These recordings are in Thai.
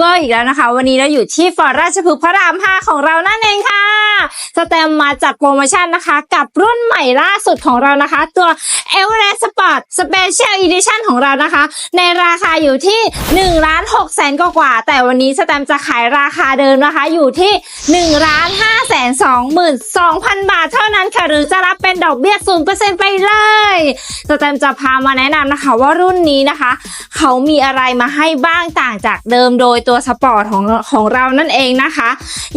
วีเวอร์อีกแล้วนะคะ วันนี้เราอยู่ที่ฟอร์ดราชพฤกษ์พระราม 5 ของเรานั่นเองค่ะ แตมมาจัดโปรโมชั่นนะคะ กับรุ่นใหม่ล่าสุดของเรานะคะ ตัว e v e r e s t Sport Special Edition ของเรานะคะ ในราคาอยู่ที่1ล้าน6แสนกว่า แต่วันนี้สแตมจะขายราคาเดิมนะคะ อยู่ที่1ล้าน5แสน22,000 บาทเท่านั้นค่ะ หรือจะรับเป็นดอกเบี้ย 0%ไปเลยสแตมจะพามาแนะนำนะคะว่ารุ่นนี้นะคะ เขามีอะไรมาให้บ้างต่างจากเดิมโดยตัวสปอร์ตของของเรานั่นเองนะคะ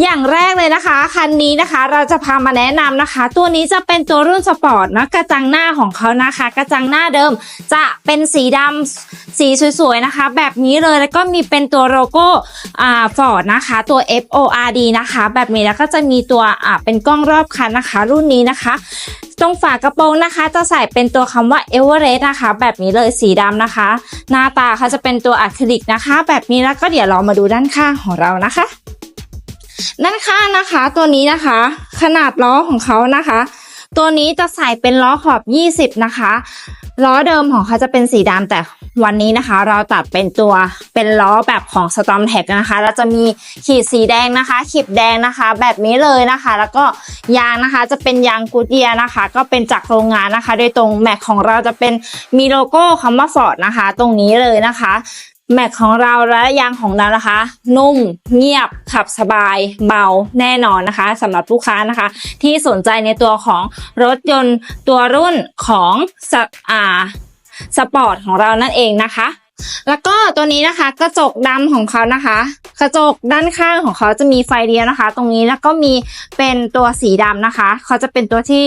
อย่างแรกเลยนะคะ คันนี้นะคะเราจะพามาแนะนำนะคะ ตัวนี้จะเป็นตัวรุ่นสปอร์ตนะกระจังหน้าของเขานะคะ กระจังหน้าเดิมจะเป็นสีดำสีสวยๆนะคะ แบบนี้เลยแล้วก็มีเป็นตัวโลโก้อ่าฟอร์ดนะคะ ตัว F O R D นะคะ แบบนี้แล้วก็จะมีตัวอ่าเป็นกล้องรอบคันนะคะ รุ่นนี้นะคะตรงฝากระโปรงนะคะ จะใส่เป็นตัวคำว่า e v e r e s t นะคะ แบบนี้เลยสีดำนะคะ หน้าตาเขาจะเป็นตัวอะคริลิกนะคะ แบบนี้แล้วก็เดี๋ยวเรามาดูด้านข้างของเรานะคะ ด้านข้างนะคะ ตัวนี้นะคะ ขนาดล้อของเขานะคะ ตัวนี้จะใส่เป็นล้อขอบ 20 นะคะ ล้อเดิมของเขาจะเป็นสีดำแต่วันนี้นะคะ เราตัดเป็นตัวเป็นล้อแบบของ Storm t a g นะคะ แล้วจะมีขีดสีแดงนะคะ ขีดแดงนะคะ แบบนี้เลยนะคะ แล้วก็ยางนะคะจะเป็นยางกูเยียนะคะ ก็เป็นจากโรงงานนะคะ โดยตรงแม็กของเราจะเป็นมีโลโก้คำว่า Ford นะคะ ตรงนี้เลยนะคะ แม็กของเราและยางของเรานะคะ นุ่มเงียบขับสบาย เบาแน่นอนนะคะสำหรับลูกค้านะคะ ที่สนใจในตัวของรถยนต์ตัวรุ่นของสอาสปอร์ตของเรานั่นเองนะคะ แล้วก็ตัวนี้นะคะ กระจกดำของเขานะคะ กระจกด้านข้างของเขาจะมีไฟเลี้ยวนะคะ ตรงนี้แล้วก็มีเป็นตัวสีดำนะคะ เขาจะเป็นตัวที่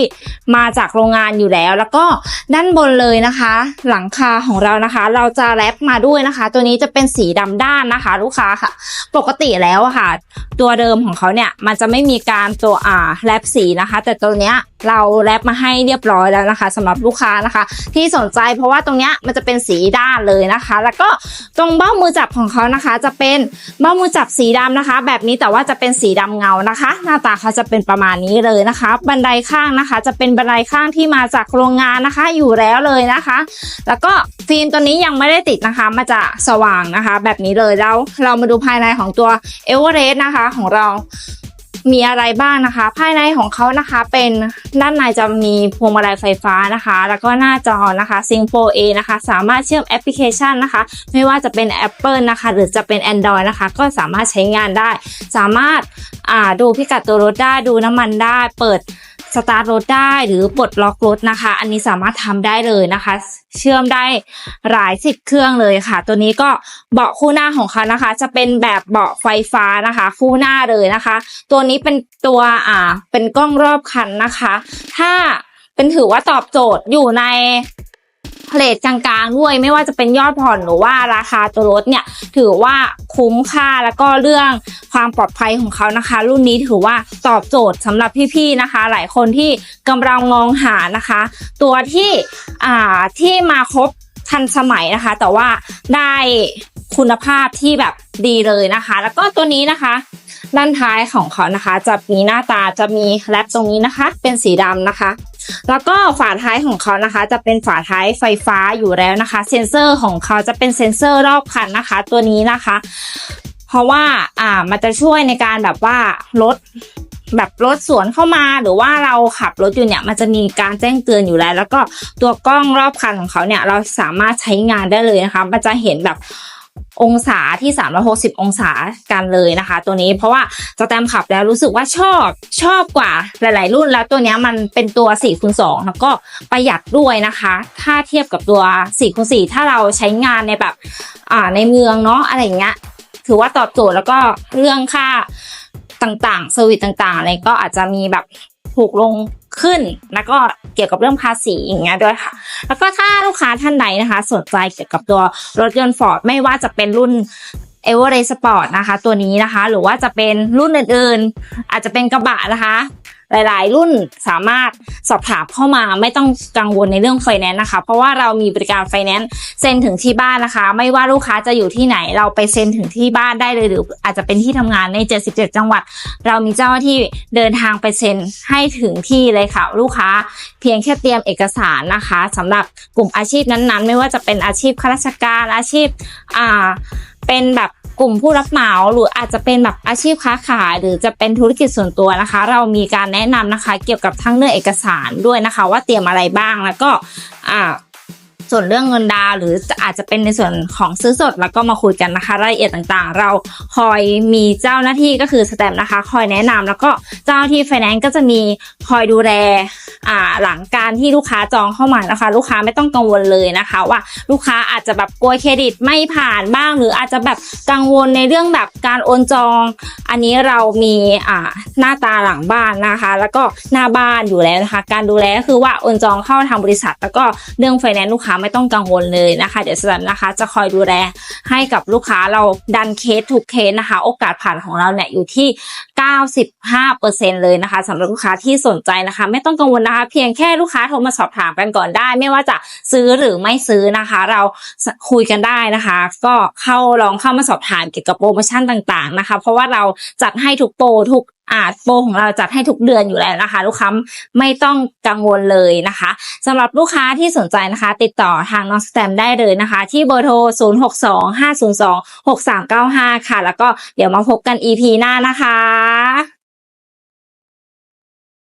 มาจากโรงงานอยู่แล้ว แล้วก็ด้านบนเลยนะคะ หลังคาของเรานะคะ เราจะแรปมาด้วยนะคะ ตัวนี้จะเป็นสีดำด้านนะคะ ลูกค้าค่ะ ปกติแล้วอะค่ะ ตัวเดิมของเขาเนี่ยมันจะไม่มีการตัวอ่าแรปสีนะคะ แต่ตัวเนี้ยเราแรปมาให้เรียบร้อยแล้วนะคะสำหรับลูกค้านะคะ ที่สนใจเพราะว่าตรงเนี้ยมันจะเป็นสีด้านเลยนะคะแล้วก็ตรงเบ้ามือจับของเขานะคะ จะเป็นเบ้ามือจับสีดำนะคะ แบบนี้แต่ว่าจะเป็นสีดำเงานะคะ หน้าตาเขาจะเป็นประมาณนี้เลยนะคะ บันไดข้างนะคะ จะเป็นบันไดข้างที่มาจากโรงงานนะคะ อยู่แล้วเลยนะคะ แล้วก็ฟิล์มตัวนี้ยังไม่ได้ติดนะคะมาจะสว่างนะคะ แบบนี้เลยแล้วเรามาดูภายในของตัวเอเวอเรสต์นะคะของเรา มีอะไรบ้างนะคะ ภายในของเขานะคะเป็นด้านในจะมีพวงมาลัยไฟฟ้านะคะ แล้วก็หน้าจอนะคะ Sync 4A นะคะ สามารถเชื่อมแอปพลิเคชันนะคะ ไม่ว่าจะเป็น Apple นะคะ หรือจะเป็น Android นะคะ ก็สามารถใช้งานได้ สามารถอ่าดูพิกัดตัวรถได้ดูน้ำมันได้เปิด สตาร์ทรถได้หรือปลดล็อกรถนะคะ อันนี้สามารถทำได้เลยนะคะ เชื่อมได้หลายสิบเครื่องเลยค่ะ ตัวนี้ก็เบาะคู่หน้าของเขานะคะ จะเป็นแบบเบาะไฟฟ้านะคะ คู่หน้าเลยนะคะ ตัวนี้เป็นตัวอ่าเป็นกล้องรอบคันนะคะ ถ้าเป็นถือว่าตอบโจทย์อยู่ใน เลทกลางๆด้วยไม่ว่าจะเป็นยอดผ่อนหรือว่าราคาตัวรถเนี่ยถือว่าคุ้มค่าแล้วก็เรื่องความปลอดภัยของเขานะคะ รุ่นนี้ถือว่าตอบโจทย์สำหรับพี่ๆนะคะ หลายคนที่กำลังมองหานะคะ ตัวที่อ่าที่มาครบทันสมัยนะคะ แต่ว่าได้คุณภาพที่แบบดีเลยนะคะ แล้วก็ตัวนี้นะคะ ด้านท้ายของเขานะคะ จะมีหน้าตาจะมีแรปตรงนี้นะคะ เป็นสีดำนะคะ แล้วก็ฝาท้ายของเขานะคะ จะเป็นฝาท้ายไฟฟ้าอยู่แล้วนะคะ เซ็นเซอร์ของเขาจะเป็นเซ็นเซอร์รอบคันนะคะ ตัวนี้นะคะ เพราะว่าอ่ามันจะช่วยในการแบบว่ารถแบบรถสวนเข้ามาหรือว่าเราขับรถอยู่เนี่ยมันจะมีการแจ้งเตือนอยู่แล้ว แล้วก็ตัวกล้องรอบคันของเขาเนี่ยเราสามารถใช้งานได้เลยนะคะ มันจะเห็นแบบ องศาที่ 360 องศากันเลยนะคะ ตัวนี้เพราะว่าสแตมขับแล้วรู้สึกว่าชอบชอบกว่าหลาย ๆ รุ่นแล้วตัวนี้มันเป็นตัว4คูณ2แล้วก็ประหยัดด้วยนะคะ ถ้าเทียบกับตัว4คูณ4ถ้าเราใช้งานในแบบอ่าในเมืองเนาะอะไรอย่างเงี้ยถือว่าตอบโจทย์แล้วก็เรื่องค่าต่างๆเซอร์วิสต่างๆอะไรก็อาจจะมีแบบถูกลง ขึ้น แล้วก็เกี่ยวกับเรื่องภาษีอย่างเงี้ยด้วยค่ะ แล้วก็ถ้าลูกค้าท่านใดนะคะ สนใจเกี่ยวกับตัวรถยนต์ฟอร์ดไม่ว่าจะเป็นรุ่น e v e r e s t Sport นะคะ ตัวนี้นะคะ หรือว่าจะเป็นรุ่นอื่นๆ อาจจะเป็นกระบะนะคะ หลาย ๆ รุ่นสามารถสอบถามเข้ามาไม่ต้องกังวลในเรื่องไฟแนนซ์นะคะ เพราะว่าเรามีบริการไฟแนนซ์เซ็นถึงที่บ้านนะคะ ไม่ว่าลูกค้าจะอยู่ที่ไหนเราไปเซ็นถึงที่บ้านได้เลยหรือ อาจจะเป็นที่ทำงานใน 77 จังหวัด เรามีเจ้าหน้าที่เดินทางไปเซ็นให้ถึงที่เลยค่ะ ลูกค้าเพียงแค่เตรียมเอกสารนะคะสำหรับกลุ่มอาชีพนั้น ๆ ไม่ว่าจะเป็นอาชีพข้าราชการอาชีพอ่า เป็นแบบกลุ่มผู้รับเหมาหรืออาจจะเป็นแบบอาชีพค้าขายหรือจะเป็นธุรกิจส่วนตัวนะคะ เรามีการแนะนำนะคะ เกี่ยวกับทั้งเรื่องเอกสารด้วยนะคะ ว่าเตรียมอะไรบ้างแล้วก็อ่า ส่วนเรื่องเงินดาวหรืออาจจะเป็นในส่วนของซื้อสดแล้วก็มาคุยกันนะคะ รายละเอียดต่างๆ เราคอยมีเจ้าหน้าที่ก็คือสแตมป์นะคะ คอยแนะนำแล้วก็เจ้าหน้าที่ไฟแนนซ์ก็จะมีคอยดูแลอ่าหลังการที่ลูกค้าจองเข้ามานะคะ ลูกค้าไม่ต้องกังวลเลยนะคะ ว่าลูกค้าอาจจะแบบกลัวเครดิตไม่ผ่านบ้าง หรืออาจจะแบบกังวลในเรื่องแบบการโอนจอง อันนี้เรามีอ่าหน้าตาหลังบ้านนะคะ แล้วก็หน้าบ้านอยู่แล้วนะคะ การดูแลก็คือว่าโอนจองเข้าทางบริษัท แล้วก็เรื่องไฟแนนซ์ลูกค้าไม่ต้องกังวลเลยนะคะ เดี๋ยวสแตมป์นะคะ จะคอยดูแลให้กับลูกค้าเราดันเคสถูกเคสนะคะ โอกาสผ่านของเราเนี่ยอยู่ที่ 95%เลยนะคะสำหรับลูกค้าที่สนใจนะคะ ไม่ต้องกังวลนะคะ เพียงแค่ลูกค้าโทรมาสอบถามกันก่อนได้ ไม่ว่าจะซื้อหรือไม่ซื้อนะคะ เราคุยกันได้นะคะ ก็เข้าลองเข้ามาสอบถามเกี่ยวกับโปรโมชั่นต่างๆนะคะ เพราะว่าเราจัดให้ทุกโปรทุก อ่าโปรของเราจัดให้ทุกเดือนอยู่แล้วนะคะ ลูกค้าไม่ต้องกังวลเลยนะคะสำหรับลูกค้าที่สนใจนะคะ ติดต่อทางน้องสแตมได้เลยนะคะ ที่เบอร์โทร 062 502 6395 ค่ะ แล้วก็เดี๋ยวมาพบกัน EP หน้านะคะ